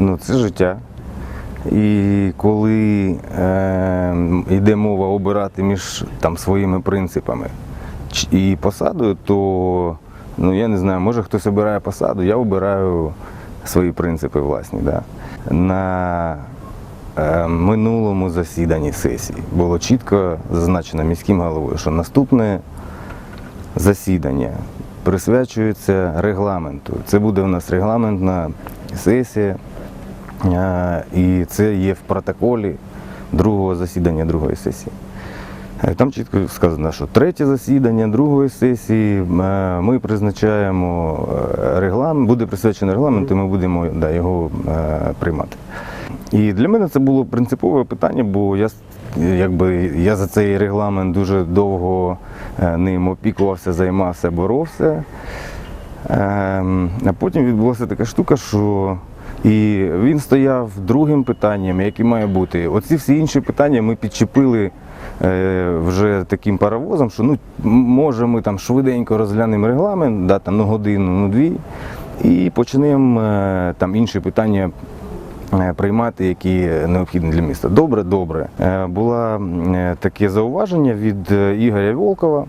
Ну, це життя. І коли е, йде мова обирати між там, своїми принципами і посадою, то ну, я не знаю, може хтось обирає посаду, я обираю свої принципи власні. Да. На е, минулому засіданні сесії було чітко зазначено міським головою, що наступне засідання присвячується регламенту. Це буде у нас регламентна сесія, і це є в протоколі другого засідання другої сесії. Е, Там чітко сказано, що третє засідання другої сесії е, ми призначаємо е, регламент, буде присвячено регламенту, і ми будемо да, його приймати. І для мене це було принципове питання, бо я, якби, я за цей регламент дуже довго ним опікувався, займався, боровся. Ем, А потім відбулася така штука, що і він стояв другим питанням, яке має бути. Оці всі інші питання ми підчепили е, вже таким паровозом, що ну, може ми там швиденько розглянемо регламент, да, там, ну, годину, ну дві, і почнемо е, там інші питання е, приймати, які необхідні для міста. Добре, добре. Було таке зауваження від Ігоря Волкова,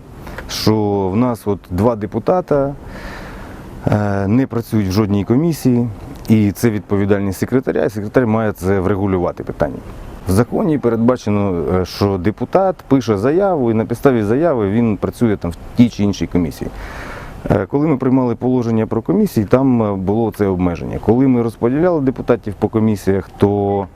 що в нас от два депутата не працюють в жодній комісії, і це відповідальність секретаря, і секретар має це врегулювати питання. В законі передбачено, е, що депутат пише заяву, і на підставі заяви він працює там в тій чи іншій комісії. Е, Коли ми приймали положення про комісії, там е, було це обмеження. Коли ми розподіляли депутатів по комісіях, то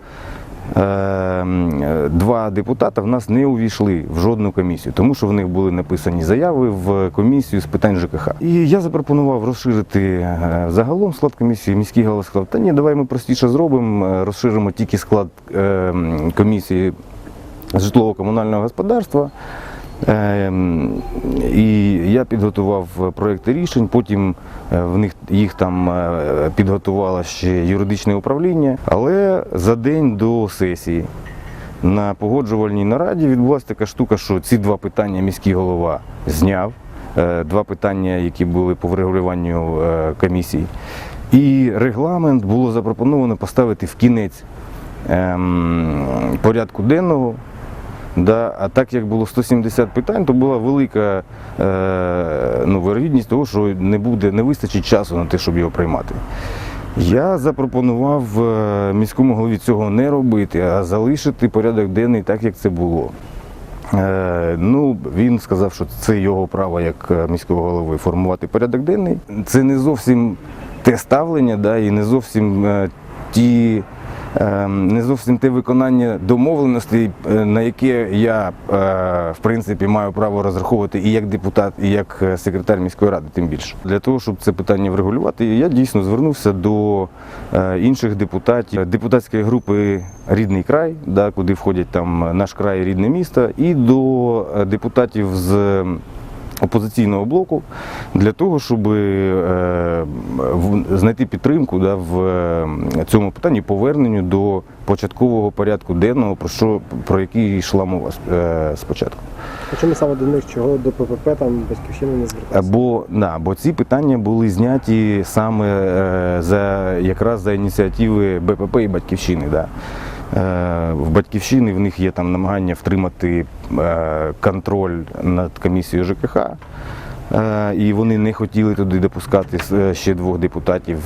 два депутата в нас не увійшли в жодну комісію, тому що в них були написані заяви в комісію з питань ЖКХ. І я запропонував розширити е, загалом склад комісії. Міський голова сказав, та ні, давай ми простіше зробимо, е, розширимо тільки склад е, комісії житлово-комунального господарства. Ем, І я підготував проекти рішень, потім е, в них їх там е, підготувало ще юридичне управління. Але за день до сесії на погоджувальній нараді відбулася така штука, що ці два питання міський голова зняв. Е, Два питання, які були по врегулюванню е, комісій. І регламент було запропоновано поставити в кінець ем, порядку денного. Да, а так як було 170 питань, то була велика е, ну, вирогідність того, що не буде, не вистачить часу на те, щоб його приймати. Я запропонував е, міському голові цього не робити, а залишити порядок денний так, як це було. Е, ну, він сказав, що це його право як е, міського голови формувати порядок денний. Це не зовсім те ставлення, да, і не зовсім ті. Е, Не зовсім те виконання домовленостей, е, на яке я е, в принципі маю право розраховувати і як депутат, і як е, секретар міської ради, тим більше. Для того, щоб це питання врегулювати, я дійсно звернувся до інших депутатів, депутатської групи Рідний край, да, куди входять там наш край рідне місто, і до депутатів з опозиційного блоку для того, щоб е, знайти підтримку да, в е, цьому питанні поверненню до початкового порядку денного, про що про який йшла мова е, спочатку. А чому саме до них, чого до ППП там батьківщини не звертався? Бо, да, бо ці питання були зняті саме за якраз за ініціативи БПП і Батьківщини. Да. Е, В Батьківщини в них є там намагання втримати е, контроль над комісією ЖКХ. Е, І вони не хотіли туди допускати ще двох депутатів.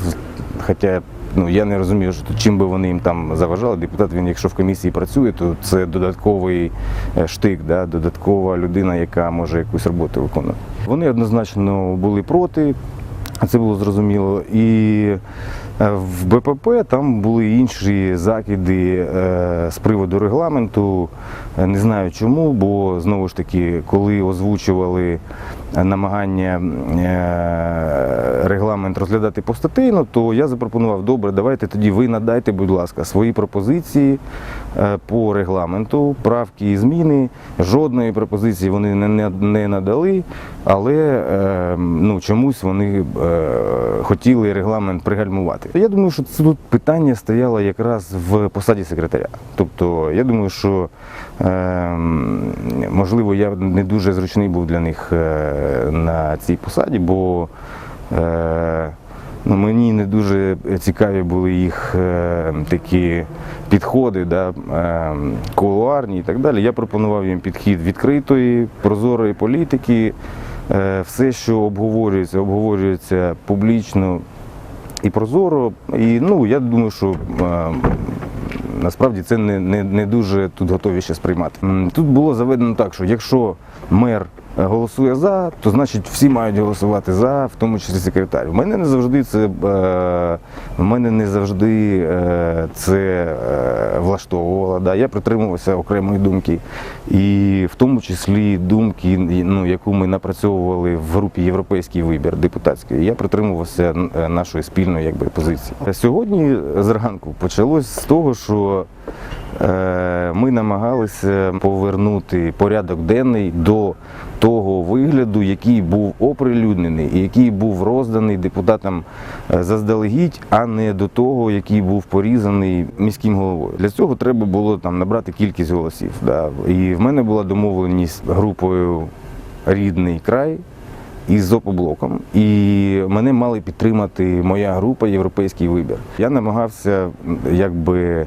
Хоча ну, я не розумію, що чим би вони їм там заважали. Депутат, він якщо в комісії працює, то це додатковий штик, да, додаткова людина, яка може якусь роботу виконувати. Вони однозначно були проти, це було зрозуміло. І е, в БПП там були інші закиди е, з приводу регламенту. Е, Не знаю чому, бо знову ж таки, коли озвучували намагання е, регламент розглядати постатейно, то я запропонував, добре, давайте тоді ви надайте, будь ласка, свої пропозиції е, по регламенту, правки і зміни. Жодної пропозиції вони не, надали, але е, ну, чомусь вони хотіли регламент пригальмувати. Я думаю, що тут питання стояло якраз в посаді секретаря. Тобто, я думаю, що можливо я не дуже зручний був для них на цій посаді, бо е, Ну, мені не дуже цікаві були їх е, такі підходи, да, е, кулуарні і так далі. Я пропонував їм підхід відкритої, прозорої політики. Все, що обговорюється, обговорюється публічно і прозоро. І ну, я думаю, що насправді це не, не, не дуже тут готові ще сприймати. Тут було заведено так, що якщо мер голосує за, то значить всі мають голосувати за, в тому числі секретар. У мене не завжди це е, в мене не завжди е, це е, влаштовувало. Да. Я притримувався окремої думки, і в тому числі думки, ну, яку ми напрацьовували в групі Європейський вибір депутатський. Я притримувався е, нашої спільної якби, позиції. Сьогодні зранку почалось з того, що Е, Ми намагалися повернути порядок денний до того вигляду, який був оприлюднений і який був розданий депутатам е, заздалегідь, а не до того, який був порізаний міським головою. Для цього треба було там набрати кількість голосів. Да. І в мене була домовленість групою Рідний край із зопоблоком, і мене мали підтримати моя група Європейський вибір. Я намагався якби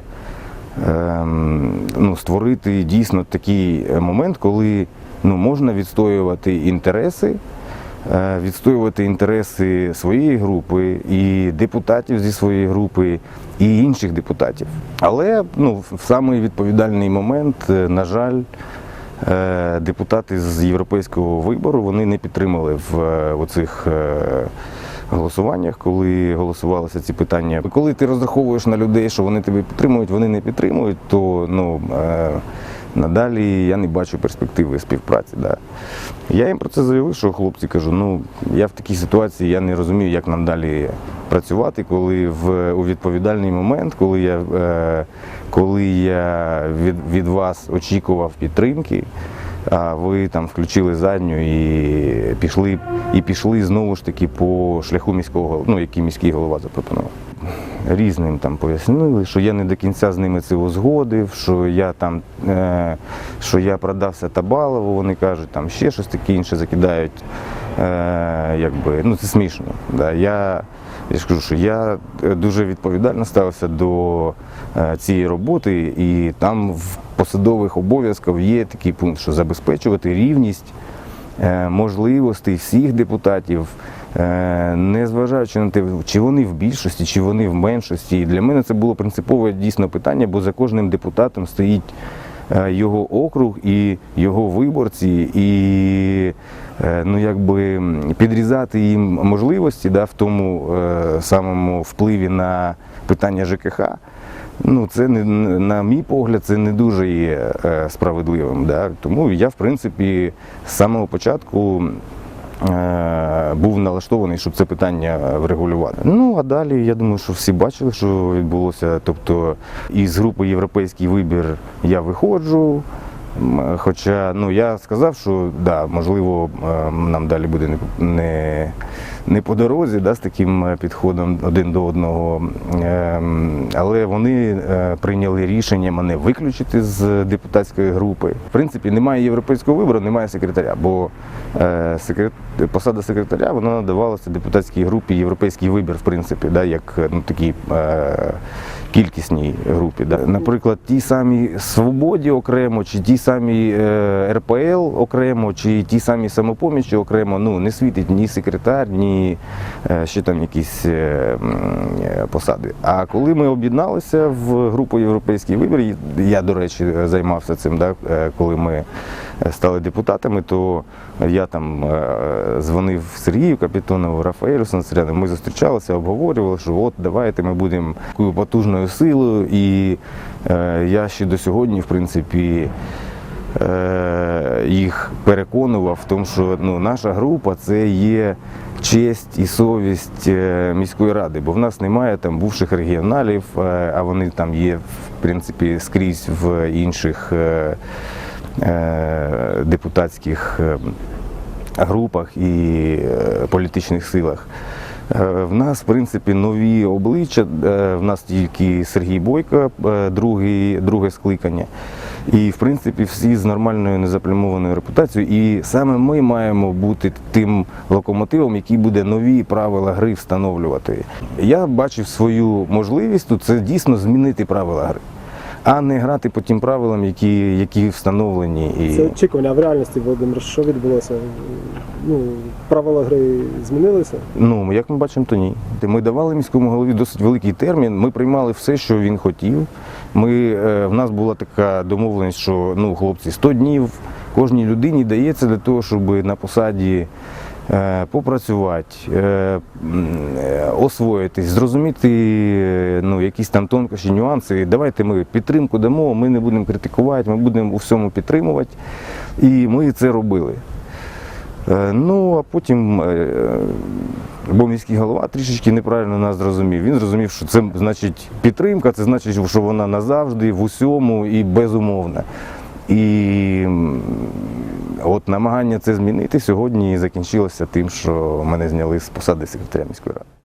ну, створити дійсно такий е, момент, коли ну, можна відстоювати інтереси, е, відстоювати інтереси своєї групи і депутатів зі своєї групи, і інших депутатів. Але ну, в самий відповідальний момент, е, на жаль, депутати з європейського вибору вони не підтримали в оцих. Голосуваннях, коли голосувалися ці питання. Коли ти розраховуєш на людей, що вони тебе підтримують, вони не підтримують, то ну, е, надалі я не бачу перспективи співпраці. Да. Я їм про це заявив, що хлопці кажу, ну я в такій ситуації я не розумію, як нам далі працювати, коли в, у відповідальний момент, коли я, е, коли я від, від вас очікував підтримки. А ви там включили задню і пішли, і пішли знову ж таки по шляху міського ну, який міський голова запропонував. Різним там пояснили, що я не до кінця з ними це узгодив, що я там е, що я продався Табалову, вони кажуть, там ще щось таке інше закидають. Е, якби, ну це смішно. Да. Я, я ж кажу, що я е, дуже відповідально ставився до е, цієї роботи, і там в посадових обов'язках є такий пункт, що забезпечувати рівність е, можливостей всіх депутатів, незважаючи на те, чи вони в більшості, чи вони в меншості. І для мене це було принципове дійсно питання, бо за кожним депутатом стоїть його округ і його виборці, і е, ну, якби підрізати їм можливості да, в тому е, самому впливі на питання ЖКХ. Ну, це не на мій погляд, це не дуже є е, справедливим. Да? Тому я, в принципі, з самого початку е, був налаштований, щоб це питання врегулювати. Ну а далі я думаю, що всі бачили, що відбулося. Тобто із групи Європейський вибір я виходжу. Хоча ну, я сказав, що да, можливо, е, нам далі буде не, не, по дорозі да, з таким е, підходом один до одного. Ем, Але вони е, прийняли рішення мене виключити з депутатської групи. В принципі, немає європейського вибору, немає секретаря, бо е, посада секретаря вона надавалася депутатській групі Європейський вибір, в принципі, да, як ну, такий. Е, кількісній групі. Да. Наприклад, ті самі свободі окремо, чи ті самі РПЛ окремо, чи ті самі самопомічі окремо, ну не світить ні секретар, ні е, ще там якісь е, е, посади. А коли ми об'єдналися в групу Європейський вибір, я, до речі, займався цим, да, коли ми стали депутатами, то я там дзвонив Сергію Капітонову, Рафаелю Санцаряну, ми зустрічалися, обговорювали, що от давайте ми будемо такою потужною силою. І я ще до сьогодні, в принципі, їх переконував в тому, що ну, наша група це є честь і совість е, міської ради, бо в нас немає там бувших регіоналів, е, а вони там є в принципі скрізь в інших е, депутатських групах і політичних силах. В нас, в принципі, нові обличчя. В нас тільки Сергій Бойко, е, друге скликання. І, в принципі, всі з нормальною незаплямованою репутацією. І саме ми маємо бути тим локомотивом, який буде нові правила гри встановлювати. Я бачив свою можливість тут це дійсно змінити правила гри, а не грати по тим правилам, які, які встановлені. І... Це очікування, в реальності, Володимир, що відбулося? Ну, правила гри змінилися. Ну, як ми бачимо, то ні. Ми давали міському голові досить великий термін. Ми приймали все, що він хотів. Ми, е, в нас була така домовленість, що ну, хлопці, 100 днів кожній людині дається для того, щоб на посаді е, попрацювати, е, освоїтись, зрозуміти ну, якісь там тонкощі, нюанси. Давайте ми підтримку дамо, ми не будемо критикувати, ми будемо у всьому підтримувати. І ми це робили. Е, Ну, а потім, е, бо міський голова трішечки неправильно нас зрозумів. Він зрозумів, що це значить підтримка, це значить, що вона назавжди, в усьому і безумовна. І от намагання це змінити сьогодні закінчилося тим, що мене зняли з посади секретаря міської ради.